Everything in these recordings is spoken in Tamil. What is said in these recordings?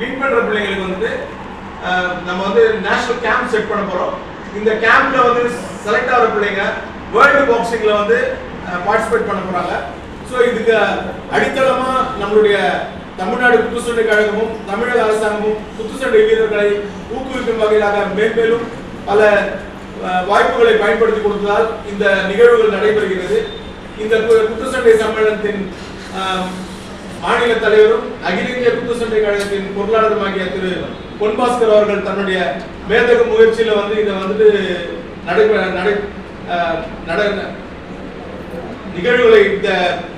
வின் பண்ணுற பிள்ளைங்களுக்கு வந்து நம்ம வந்து நேஷனல் கேம்ப் செட் பண்ண போகிறோம் இந்த கேம்ப்ல வந்து செலக்ட் ஆகிற பிள்ளைங்க வேர்ல்டு பாக்ஸிங்கில் வந்து பார்ட்டிசிபேட் பண்ண போகிறாங்க ஸோ இதுக்கு அடித்தளமாக நம்மளுடைய தமிழ்நாடு குத்துச்சண்டை கழகமும் தமிழக அரசாங்கமும் குத்துச்சண்டை வீரர்களை ஊக்குவிக்கும் வகையிலாக மேன்மேலும் பல வாய்ப்புகளை பயன்படுத்தி கொடுத்ததால் இந்த நிகழ்வுகள் நடைபெறுகிறது. இந்த கு- குத்துச்சண்டை சம்மேளனத்தின் மாநில தலைவரும் அகில இந்திய பல்கலைக்கழகத்தின் கழகத்தின் பொருளாளருமாகிய திரு பொன்பாஸ்கர் அவர்கள் தன்னுடைய மேதக முயற்சியில வந்து இதை வந்துட்டு நடைபெற நடை நட நிகழ்வுகளை இந்த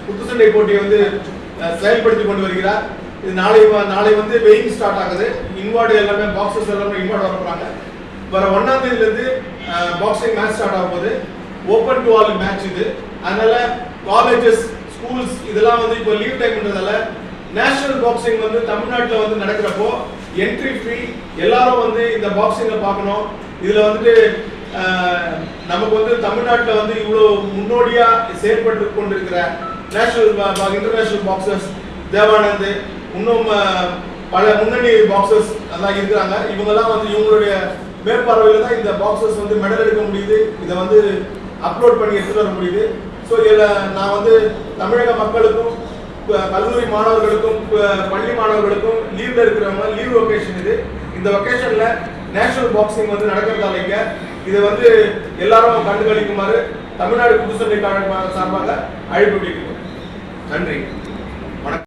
குத்துச்சண்டை போட்டியை வந்து செயல்படுத்தி கொண்டு வருகிறார். இது நாளை நாளை வந்து வெயிங் ஸ்டார்ட் ஆகுது. இன்வார்டு எல்லாமே பாக்ஸஸ் எல்லாமே இன்வார்டு வர போறாங்க. வர ஒன்றாம் தேதியிலேருந்து பாக்ஸிங் மேட்ச் ஸ்டார்ட் ஆகும் போது ஓப்பன் டு ஆல் மேட்ச் இது. அதனால காலேஜஸ் ஸ்கூல்ஸ் இதெல்லாம் வந்து இப்போ லீவ் டைம்ன்றதால நேஷனல் பாக்ஸிங் வந்து தமிழ்நாட்டில் வந்து நடக்கிறப்போ என்ட்ரி ஃப்ரீ எல்லாரும் வந்து இந்த பாக்ஸிங்கை பார்க்கணும். இதில் வந்துட்டு நமக்கு வந்து தமிழ்நாட்டில் வந்து இவ்வளோ முன்னோடியாக செயற்பட்டு கொண்டிருக்கிற நேஷனல் இன்டர்நேஷனல் பாக்ஸர்ஸ் தேவானந்த் இன்னும் பல முன்னணி பாக்ஸர்ஸ் எல்லாம் இருக்கிறாங்க. இவங்கெல்லாம் வந்து இவங்களுடைய மேற்பார்வையில் தான் இந்த பாக்ஸர்ஸ் வந்து மெடல் எடுக்க முடியுது. இதை வந்து அப்லோட் பண்ணி எடுத்துகிட்டு வர முடியுது. ஸோ இதில் நான் வந்து தமிழக மக்களுக்கும் கல்லூரி மாணவர்களுக்கும் பள்ளி மாணவர்களுக்கும் லீவ்ல இருக்கிறவங்க லீவ் ஒகேஷன் இது. இந்த ஒகேஷன்ல நேஷனல் பாக்ஸிங் வந்து நடக்கிறதால இங்க இதை வந்து எல்லாரும் கண்டுகளிக்குமாறு தமிழ்நாடு குத்துச்சண்டை சார்பாக அழைப்பு விடுக்கிறோம். நன்றி.